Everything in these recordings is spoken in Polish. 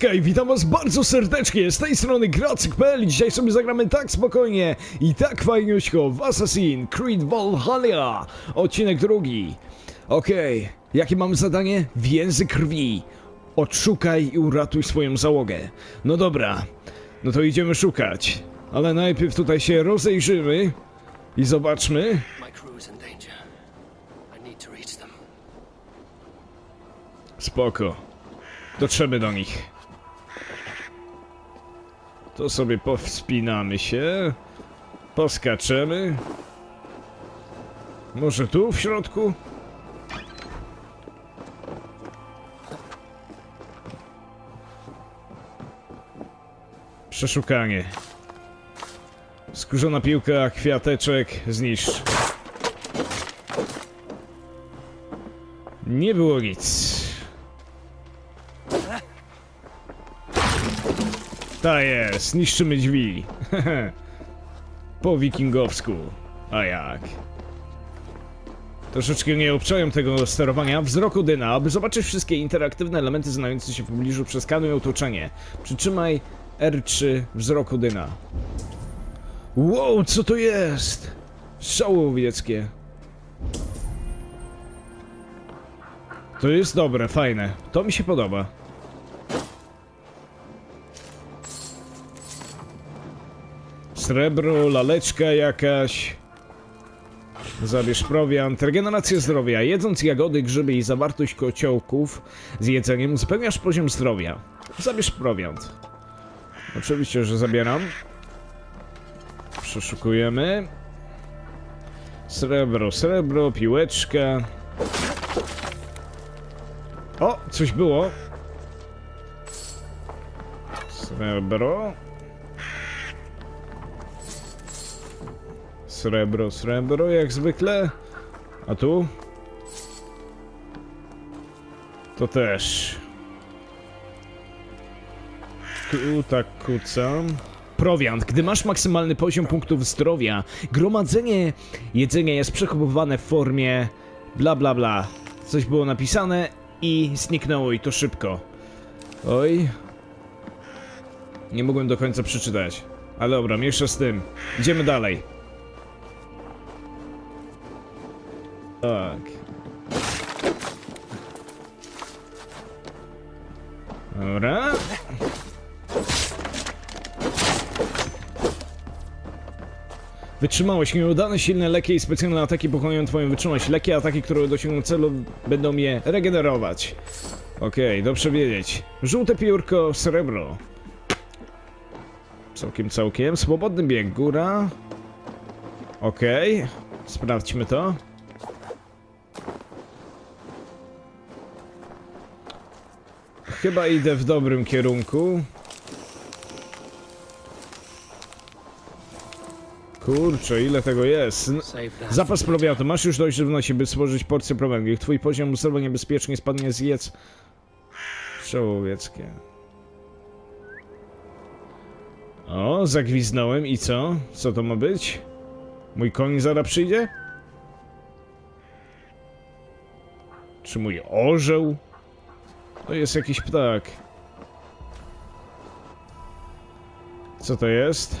Hejska i witam was bardzo serdecznie, z tej strony Gracyk.pl Dzisiaj sobie zagramy tak spokojnie i tak fajniuśko w Assassin Creed Valhalla Odcinek drugi Okej, jakie mamy zadanie? Więzy krwi Odszukaj i uratuj swoją załogę No dobra, no to idziemy szukać Ale najpierw tutaj się rozejrzymy I zobaczmy. Spoko. Dotrzemy do nich. To sobie powspinamy się. Poskaczemy. Może tu w środku? Przeszukanie. Skórzona piłka, kwiateczek, zniszcz. Nie było nic. Ta jest, niszczymy drzwi. po wikingowsku. A jak? Troszeczkę nie obczają tego sterowania wzroku Dyna. Aby zobaczyć wszystkie interaktywne elementy znajdujące się w pobliżu, przeskanuj otoczenie. Przytrzymaj R3 wzroku Dyna. Wow, co to jest? Strzały łowieckie. To jest dobre, fajne. To mi się podoba. Srebro, laleczka jakaś. Zabierz prowiant. Regeneracja zdrowia. Jedząc jagody, grzyby i zawartość kociołków z jedzeniem uzupełniasz poziom zdrowia. Zabierz prowiant. Oczywiście, że zabieram. Przeszukujemy. Srebro, srebro, piłeczka. O, coś było. Srebro. Srebro, srebro, jak zwykle. A tu? To też. Tu tak kucam. Prowiant. Gdy masz maksymalny poziom punktów zdrowia, gromadzenie jedzenia jest przechowywane w formie bla bla bla. Coś było napisane i zniknęło i to szybko. Oj. Nie mogłem do końca przeczytać. Ale dobra, mniejsza z tym. Idziemy dalej. Tak. Dobra. Wytrzymałość. Nieudane silne leki i specjalne ataki pokonują twoją wytrzymałość. Leki ataki, które dosięgną celu, będą je regenerować. Okej, dobrze wiedzieć. Żółte piórko, srebro. Całkiem, całkiem. Swobodny bieg, góra. Okej. Sprawdźmy to. Chyba idę w dobrym kierunku. Kurczę, ile tego jest? Zapas prowiatu. Masz już dość żywności, by stworzyć porcję prowęgli. Twój poziom zdrowia niebezpiecznie spadnie zjedz. Przełowieckie. O, zagwiznąłem i co? Co to ma być? Mój koń zaraz przyjdzie? Czy mój orzeł? To jest jakiś ptak. Co to jest?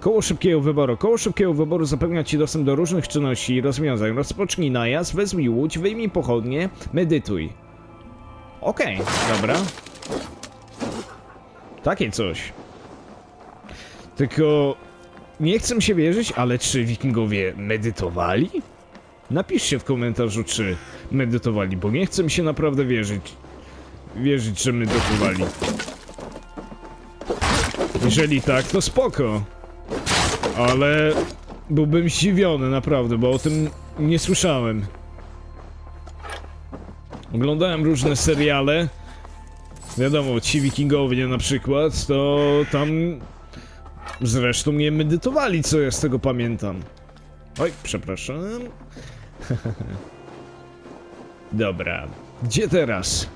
Koło szybkiego wyboru. Koło szybkiego wyboru zapewnia Ci dostęp do różnych czynności i rozwiązań. Rozpocznij najazd, wezmij łódź, wyjmij pochodnie, medytuj. Okej, dobra. Takie coś. Tylko nie chcę się wierzyć, ale czy wikingowie medytowali? Napiszcie w komentarzu, czy medytowali, bo nie chcę mi się naprawdę wierzyć. Wierzyć, że medytowali. Jeżeli tak, to spoko. Ale byłbym zdziwiony naprawdę, bo o tym nie słyszałem. Oglądałem różne seriale. Wiadomo, ci wikingowie na przykład, to tam zresztą nie medytowali, co ja z tego pamiętam. Oj, przepraszam. Dobra, gdzie teraz?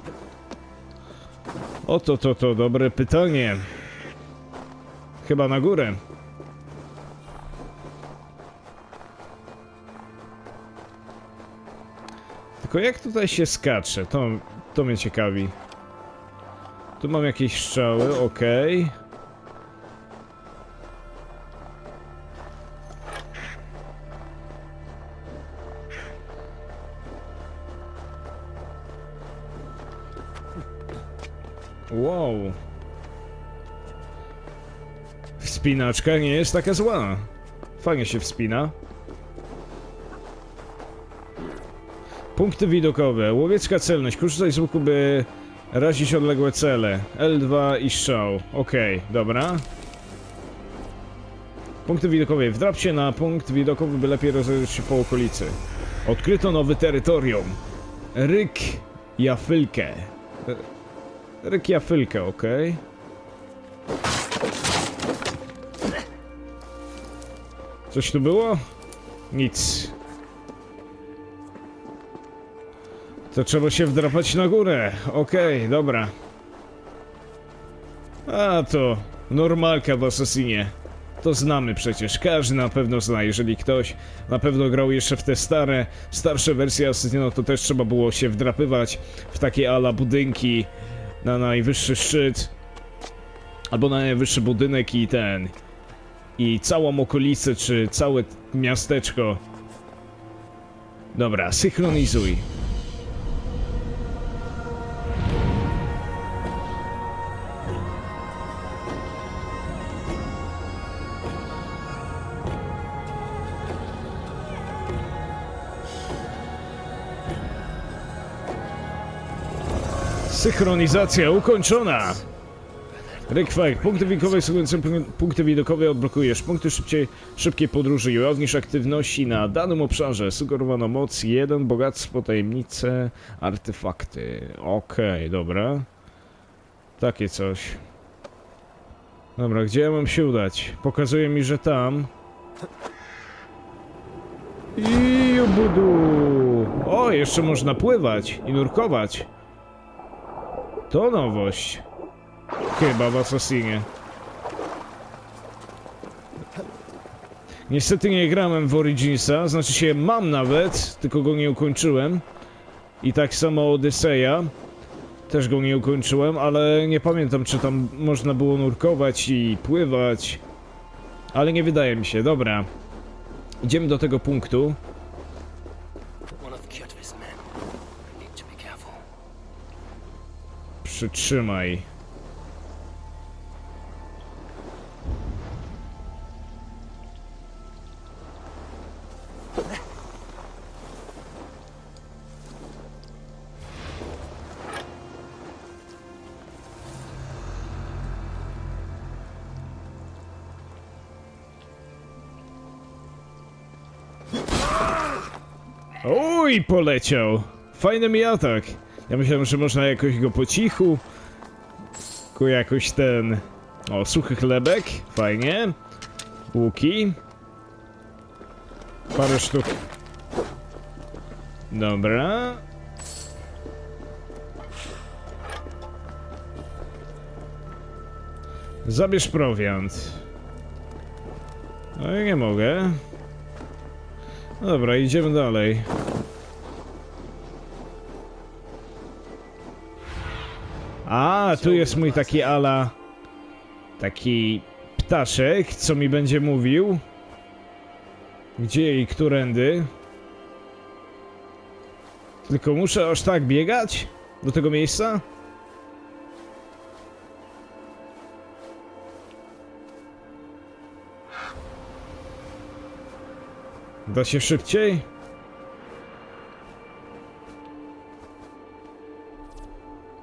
Oto to to dobre pytanie. Chyba na górę. Tylko jak tutaj się skacze? To, to mnie ciekawi. Tu mam jakieś strzały, okej. Wow. Wspinaczka nie jest taka zła. Fajnie się wspina. Punkty widokowe. Łowiecka celność. Korzystaj z łuku, by razić odległe cele. L2 i strzał. Okej, dobra. Punkty widokowe. Wdrap się na punkt widokowy, by lepiej rozejrzeć się po okolicy. Odkryto nowe terytorium. Ryk Jafylkę. E, Ryk Jafylkę, okej. Coś tu było? Nic. To trzeba się wdrapać na górę. Okej, dobra. A to normalka w Assassinie. To znamy przecież, każdy na pewno zna. Jeżeli ktoś na pewno grał jeszcze w te stare, starsze wersje Assassina, to też trzeba było się wdrapywać w takie ala budynki na najwyższy szczyt. Albo na najwyższy budynek i ten. I całą okolicę, czy całe miasteczko. Dobra, synchronizuj. Synchronizacja ukończona! Rekwire. Punkty widokowe słuchające punkty widokowe odblokujesz. Punkty szybciej, szybkiej podróży i ogranisz aktywności na danym obszarze. Sugerowano moc 1, bogactwo, tajemnice, artefakty. Okej, dobra. Takie coś. Dobra, gdzie ja mam się udać? Pokazuje mi, że tam. I budu. O, jeszcze można pływać i nurkować. To nowość. Chyba w Assassinie. Niestety nie grałem w Originsa, znaczy się mam nawet, tylko go nie ukończyłem. I tak samo Odyseja. Też go nie ukończyłem, ale nie pamiętam czy tam można było nurkować i pływać. Ale nie wydaje mi się, dobra. Idziemy do tego punktu. One poleciał. Fajny mi atak. Ja myślałem, że można jakoś go po cichu. Ku jakoś ten... O, suchy chlebek. Fajnie. Łuki. Parę sztuk. Dobra. Zabierz prowiant. No ja nie mogę. No Dobra, idziemy dalej. A, tu jest mój taki ala... Taki ptaszek, co mi będzie mówił. Gdzie i którędy. Tylko muszę aż tak biegać? Do tego miejsca? Da się szybciej?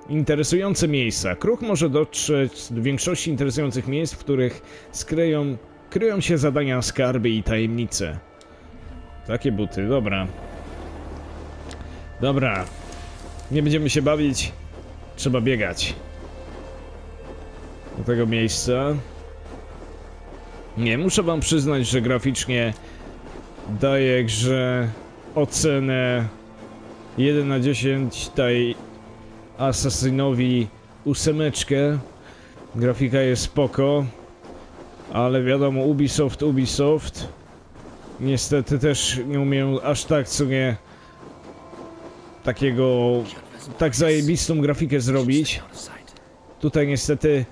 Interesujące miejsca. Kruch może dotrzeć do większości interesujących miejsc, w których skryją, kryją się zadania, skarby i tajemnice. Takie buty, dobra. Dobra. Nie będziemy się bawić. Trzeba biegać. Do tego miejsca. Nie, muszę wam przyznać, że graficznie daję grze ocenę 1 na 10 daj Assassinowi ósemeczkę. Grafika jest spoko, ale wiadomo Ubisoft, Ubisoft. Niestety też nie umiem aż tak co nie takiego tak zajebistą grafikę zrobić. Tutaj niestety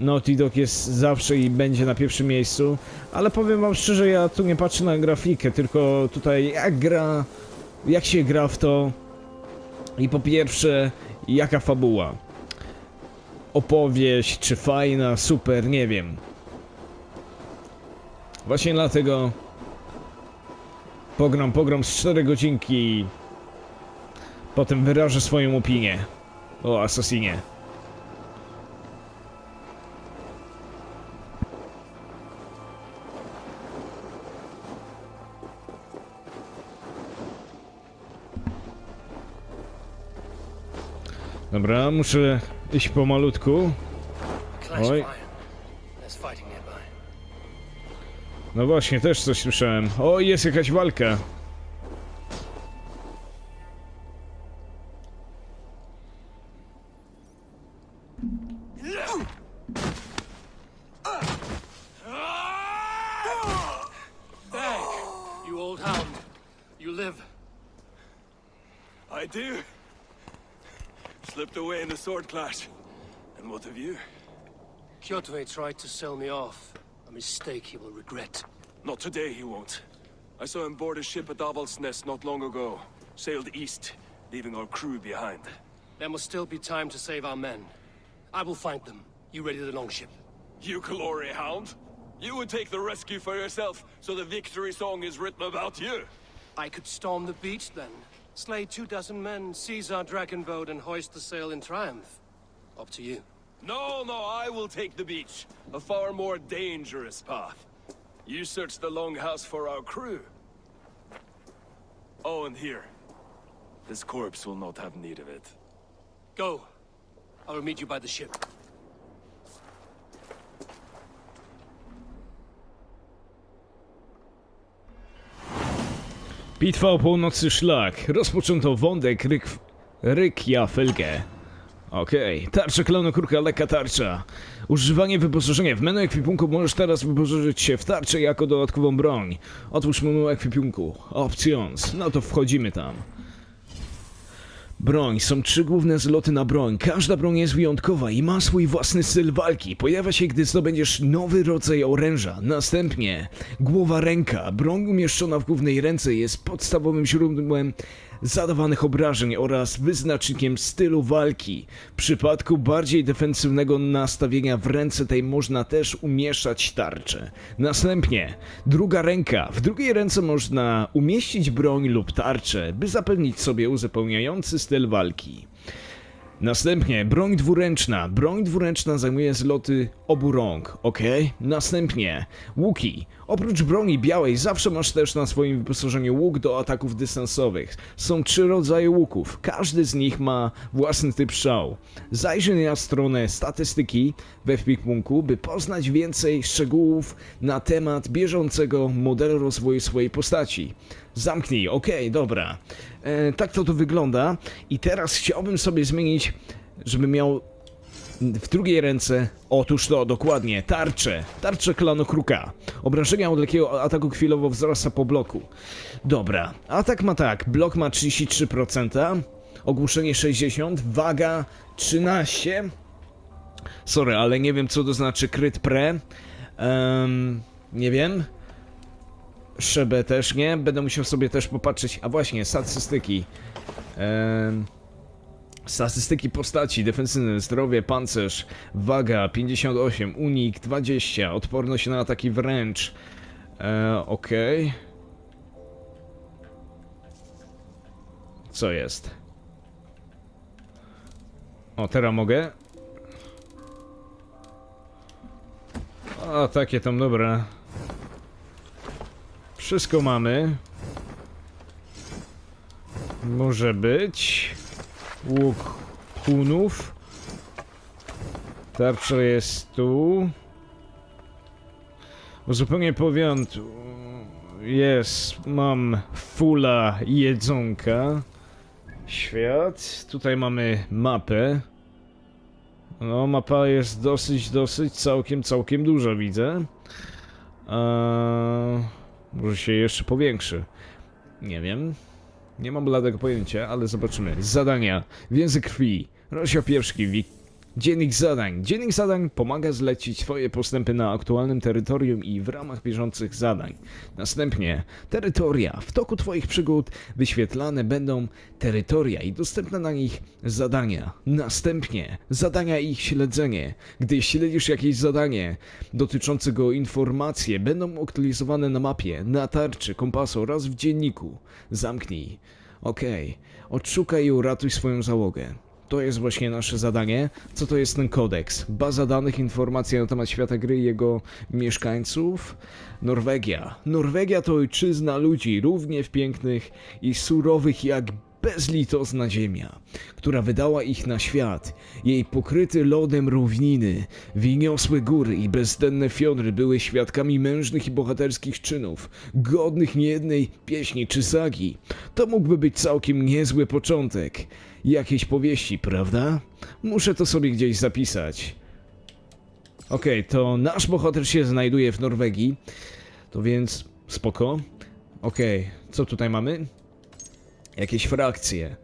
Naughty Dog jest zawsze i będzie na pierwszym miejscu, ale powiem wam szczerze, ja tu nie patrzę na grafikę, tylko tutaj jak gra, jak się gra w to i po pierwsze, jaka fabuła. Opowieść, czy fajna, super, nie wiem. Właśnie dlatego pogram, pogram z 4 godzinki potem wyrażę swoją opinię o Assassinie. Dobra, muszę iść pomalutku. Oj. No właśnie, też coś słyszałem. O, jest jakaś walka. Sword clash. And what of you? Kyoto tried to sell me off. A mistake he will regret. Not today, he won't. I saw him board a ship at Aval's Nest not long ago. Sailed east, leaving our crew behind. There must still be time to save our men. I will find them. You ready the longship? You glory hound? You would take the rescue for yourself, so the victory song is written about you. I could storm the beach then. Slay two dozen men, seize our dragon boat, and hoist the sail in triumph. Up to you. No, no, I will take the beach. A far more dangerous path. You search the longhouse for our crew. Oh, and here. This corpse will not have need of it. Go. I will meet you by the ship. Bitwa o północy szlak. Rozpoczęto wątek ryk... Rykja Felge. Okej, tarcza klanu kurka, lekka tarcza. Używanie wyposażenia. W menu ekwipunku możesz teraz wyposażyć się w tarczę jako dodatkową broń. Otwórz menu ekwipunku. Options. No to wchodzimy tam. Broń. Są trzy główne zloty na broń. Każda broń jest wyjątkowa i ma swój własny styl walki. Pojawia się, gdy zdobędziesz nowy rodzaj oręża. Następnie głowa ręka. Broń umieszczona w głównej ręce jest podstawowym źródłem zadawanych obrażeń oraz wyznacznikiem stylu walki. W przypadku bardziej defensywnego nastawienia w ręce tej można też umieszczać tarczę. Następnie druga ręka. W drugiej ręce można umieścić broń lub tarczę, by zapewnić sobie uzupełniający styl walki. Następnie broń dwuręczna. Broń dwuręczna zajmuje zloty obu rąk, ok? Następnie łuki. Oprócz broni białej zawsze masz też na swoim wyposażeniu łuk do ataków dystansowych. Są trzy rodzaje łuków. Każdy z nich ma własny typ strzał. Zajrzyj na stronę statystyki we wpipunku, by poznać więcej szczegółów na temat bieżącego modelu rozwoju swojej postaci. Zamknij, okej, dobra. E, tak to tu wygląda. I teraz chciałbym sobie zmienić, żeby miał w drugiej ręce, otóż to, dokładnie, tarczę. Tarczę klanu Kruka. Obrażenia od lekkiego ataku chwilowo wzrasta po bloku. Dobra, atak ma tak, blok ma 33%, ogłuszenie 60, waga 13. Sorry, ale nie wiem co to znaczy kryt pre. Em, nie wiem. Szebę też nie, będę musiał sobie też popatrzeć. A właśnie, statystyki. Em, Statystyki postaci, defensywne, zdrowie, pancerz, waga 58, unik 20, odporność na ataki wręcz. E, Okej. Co jest? O, teraz mogę? A, takie tam, dobra. Wszystko mamy. Może być. Łuk hunów. Tarcza jest tu. Zupełnie powiąt. Jest, mam fula jedzonka. Świat. Tutaj mamy mapę. No, mapa jest dosyć, dosyć, całkiem, całkiem duża, widzę. Eee, może się jeszcze powiększy. Nie wiem. Nie mam bladego pojęcia, ale zobaczymy. Zadania. Więzy krwi. Rozdział pierwszy. Dziennik zadań. Dziennik zadań pomaga zlecić Twoje postępy na aktualnym terytorium i w ramach bieżących zadań. Następnie terytoria. W toku Twoich przygód wyświetlane będą terytoria i dostępne na nich zadania. Następnie zadania i ich śledzenie. Gdy śledzisz jakieś zadanie dotyczące go informacje będą aktualizowane na mapie, na tarczy, kompasu oraz w dzienniku. Zamknij. Okej. Odszukaj i uratuj swoją załogę. To jest właśnie nasze zadanie. Co to jest ten kodeks? Baza danych, informacja na temat świata gry i jego mieszkańców? Norwegia. Norwegia to ojczyzna ludzi równie pięknych i surowych jak bezlitosna ziemia, która wydała ich na świat. Jej pokryty lodem równiny, wyniosłe góry i bezdenne fiodry były świadkami mężnych i bohaterskich czynów, godnych niejednej pieśni czy sagi. To mógłby być całkiem niezły początek. Jakiejś powieści, prawda? Muszę to sobie gdzieś zapisać. Okej, to nasz bohater się znajduje w Norwegii. To więc spoko. Okej, co tutaj mamy? Jakieś frakcje.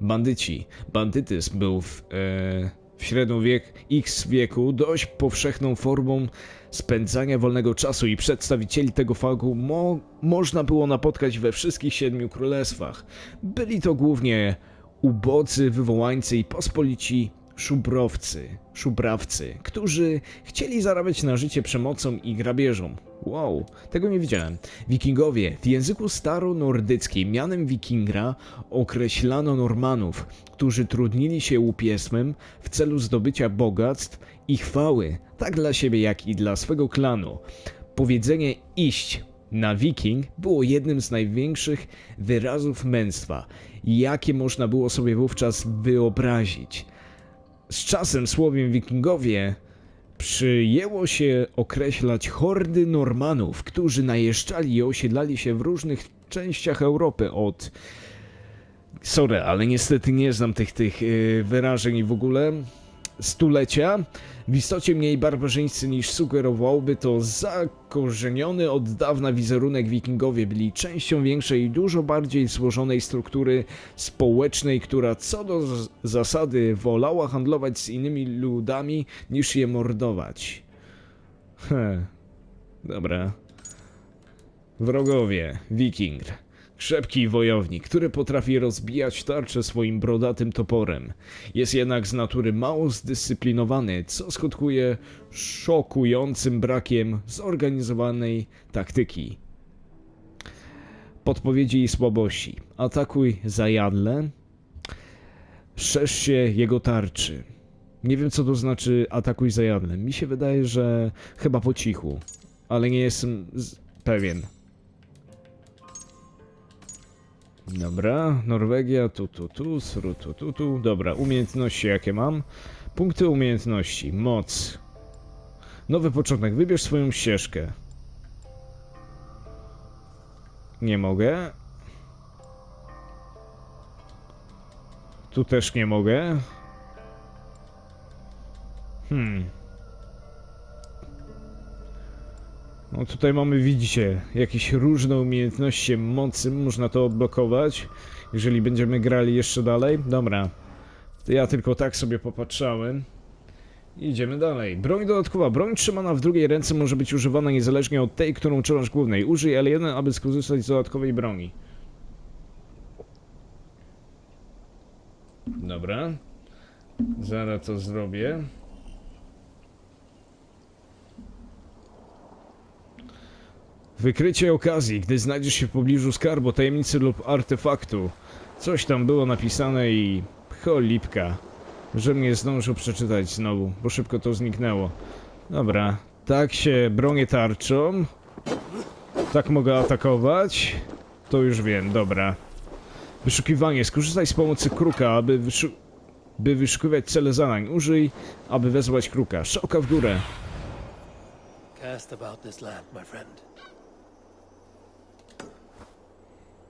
Bandyci. Bandytyzm był w, e, w X wieku dość powszechną formą spędzania wolnego czasu i przedstawicieli tego fagu mo można było napotkać we wszystkich siedmiu królestwach. Byli to głównie ubodzy, wywołańcy i pospolici szubrowcy, szubrawcy, którzy chcieli zarabiać na życie przemocą i grabieżą. Wow, tego nie widziałem. Wikingowie. W języku staronordyckim mianem wikingra określano Normanów, którzy trudnili się łupiestwem w celu zdobycia bogactw i chwały, tak dla siebie jak i dla swego klanu. Powiedzenie iść na wiking było jednym z największych wyrazów męstwa, jakie można było sobie wówczas wyobrazić. Z czasem słowiem wikingowie przyjęło się określać hordy Normanów, którzy najeżdżali i osiedlali się w różnych częściach Europy od... Sorry, ale niestety nie znam tych, tych yy, wyrażeń w ogóle. Stulecia. W istocie mniej barbarzyńscy niż sugerowałby to zakorzeniony od dawna wizerunek wikingowie byli częścią większej i dużo bardziej złożonej struktury społecznej, która co do zasady wolała handlować z innymi ludami niż je mordować. He, dobra. Wrogowie, wiking. Krzepki wojownik, który potrafi rozbijać tarczę swoim brodatym toporem. Jest jednak z natury mało zdyscyplinowany, co skutkuje szokującym brakiem zorganizowanej taktyki. Podpowiedzi i słabości. Atakuj zajadle. Szerz się jego tarczy. Nie wiem co to znaczy atakuj zajadle. Mi się wydaje, że chyba po cichu. Ale nie jestem pewien. Dobra, Norwegia, tu, tu, tu, sru, tu, tu, tu. Dobra, umiejętności jakie mam? Punkty umiejętności, moc. Nowy początek, wybierz swoją ścieżkę. Nie mogę. Tu też nie mogę. Hmm. No tutaj mamy, widzicie, jakieś różne umiejętności mocy, można to odblokować, jeżeli będziemy grali jeszcze dalej. Dobra, ja tylko tak sobie popatrzałem. Idziemy dalej. Broń dodatkowa. Broń trzymana w drugiej ręce może być używana niezależnie od tej, którą trzymasz głównej. Użyj L1, aby skorzystać z dodatkowej broni. Dobra. Zaraz to zrobię. Wykrycie okazji, gdy znajdziesz się w pobliżu skarbu, tajemnicy lub artefaktu. Coś tam było napisane i... cholipka. Że mnie zdążył przeczytać znowu, bo szybko to zniknęło. Dobra, tak się bronię tarczą. Tak mogę atakować. To już wiem, dobra. Wyszukiwanie. Skorzystaj z pomocy kruka, aby wyszu... by wyszukiwać cele zadań. Użyj, aby wezwać kruka. Szoka w górę. Cast about this land, my friend.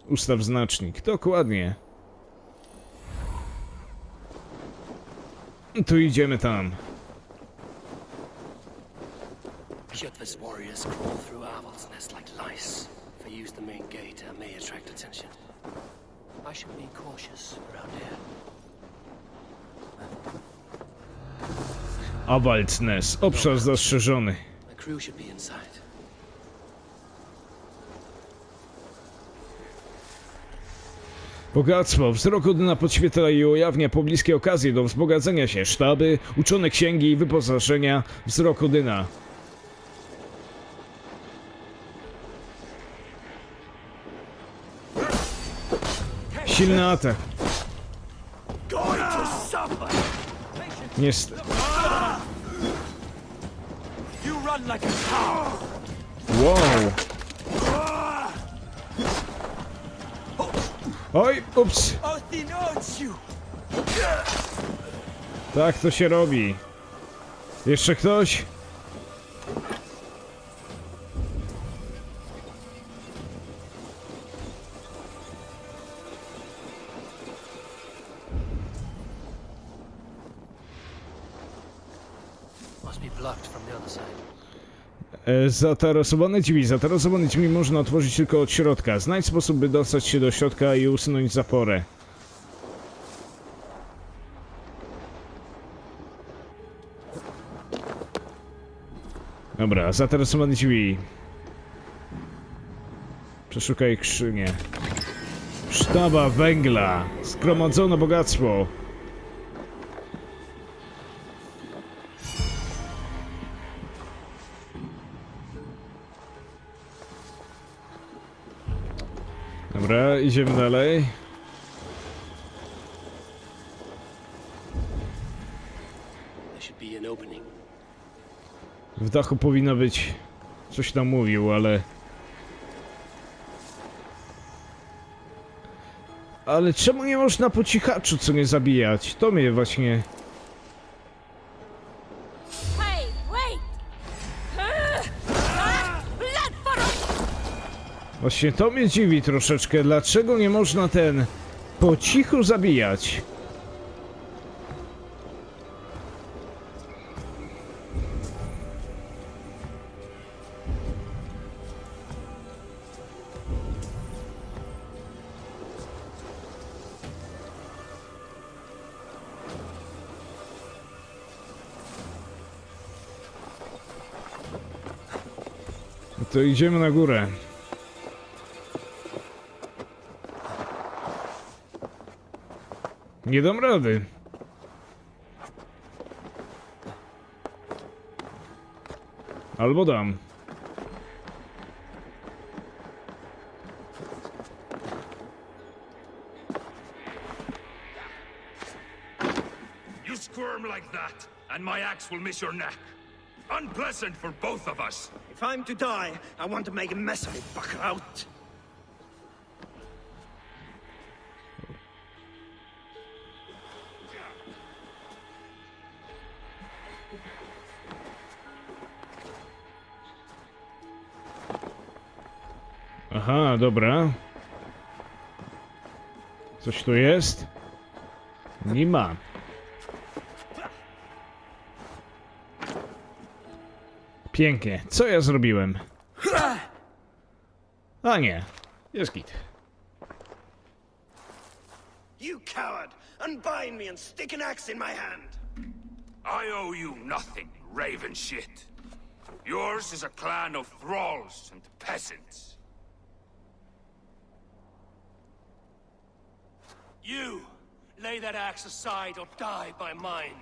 Ustaw znacznik. Dokładnie. Tu idziemy tam. Should this warriors crawl through Aval's nest like lice? If I use the main gate, I may attract attention. I should be cautious around here. Awaldnes, obszar zastrzeżony. My crew should be inside. Bogactwo, wzrok Odyna podświetla i ujawnia pobliskie okazje do wzbogacenia się. Sztaby, uczone księgi i wyposażenia. Wzrok Odyna. Silny atak. Niestety. Wow. Oj, ups. Tak to się robi. Jeszcze ktoś? E, Zatarasowane drzwi. Zatarasowane drzwi można otworzyć tylko od środka. Znajdź sposób, by dostać się do środka i usunąć zaporę. Dobra, zatarasowane drzwi. Przeszukaj skrzynię. Sztaba węgla. Zgromadzono bogactwo. Dobra, idziemy dalej. W dachu powinno być... Coś tam mówił, ale... Ale czemu nie można po cichaczu co nie zabijać? To mnie właśnie... Właśnie to mnie dziwi troszeczkę. Dlaczego nie można ten... Po cichu zabijać? To idziemy na górę. Nie dam rady. Albo dam. You squirm like that, and my axe will miss your neck. Unpleasant for both of us. If I'm to die, I want to make a mess of it, Buckout. Dobra. Coś tu jest? Nie ma. Pięknie. Co ja zrobiłem? A nie. Jest git. You coward! Unbind me and stick an axe in my hand! I owe you nothing, raven shit. Yours is a clan of thralls and peasants. You! Lay that axe aside or die by mine.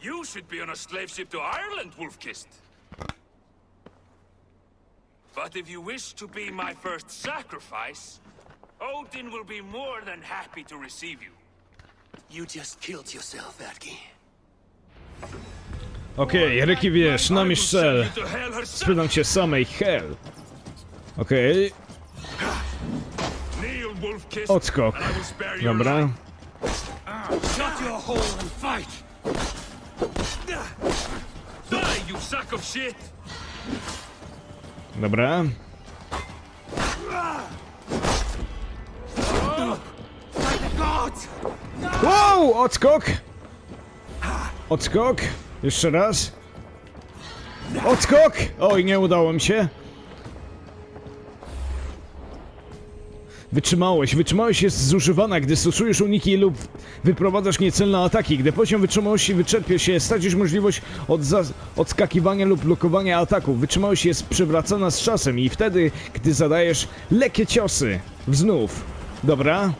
You should be on a slave ship to Ireland, Wolfkist. But if you wish to be my first sacrifice, Odin will be more than happy to receive you. You just killed yourself, Adki. Okej, Ryki wiesz, I will namierz send cel. you hell herself. Spytam cię samej hell. Okej, Kneel, Wolfkist, odskok. Dobra. Dobra. Wow! Odskok! Odskok! Jeszcze raz. Odskok! Oj, nie udało mi się. Wytrzymałość. Wytrzymałość jest zużywana, gdy stosujesz uniki lub wyprowadzasz niecelne ataki. Gdy poziom wytrzymałości wyczerpie się, stracisz możliwość od odskakiwania lub blokowania ataków. Wytrzymałość jest przewracana z czasem i wtedy, gdy zadajesz lekkie ciosy. Znów. Dobra?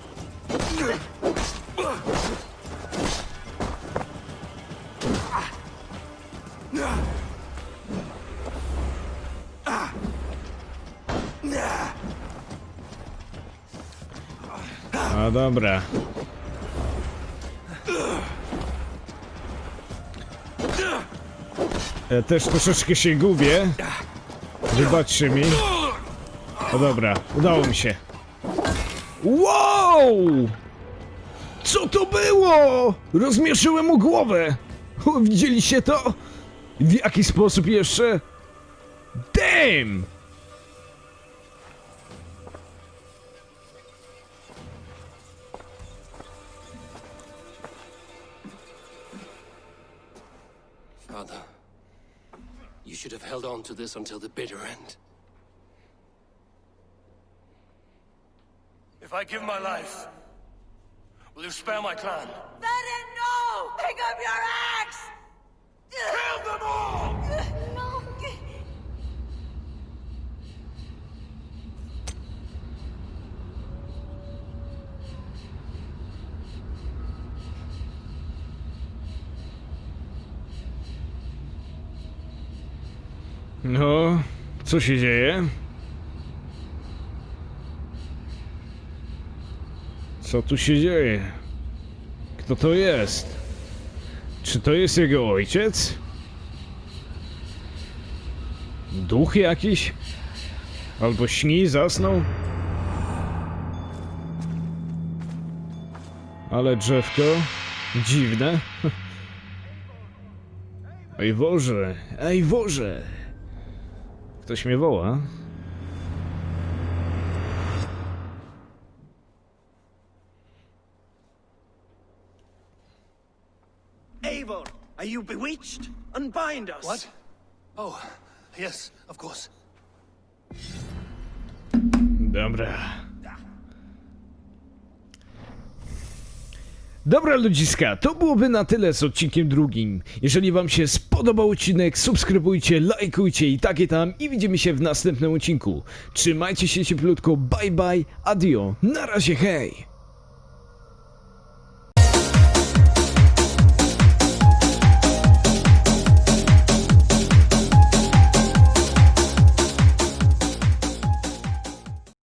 Dobra. Ja też troszeczkę się gubię. Wybaczcie mi. No dobra, udało mi się. Wow! Co to było? Rozmieszyłem mu głowę. Widzieliście to? W jaki sposób jeszcze? Damn! This until the bitter end. If I give my life, will you spare my clan? Verin, no! Pick up your axe! Kill them all! No, co się dzieje? Co tu się dzieje? Kto to jest? Czy to jest jego ojciec? Duch jakiś? Albo śni, zasnął? Ale drzewko dziwne. Ej Boże, ej Boże. Ktoś mnie woła? Eivor, are you bewitched? Unbind us. What? Oh, yes, of course. Dobra. Dobra ludziska, to byłoby na tyle z odcinkiem drugim. Jeżeli wam się spodobał odcinek, subskrybujcie, lajkujcie i takie tam i widzimy się w następnym odcinku. Trzymajcie się cieplutko, bye bye, adio, na razie hej!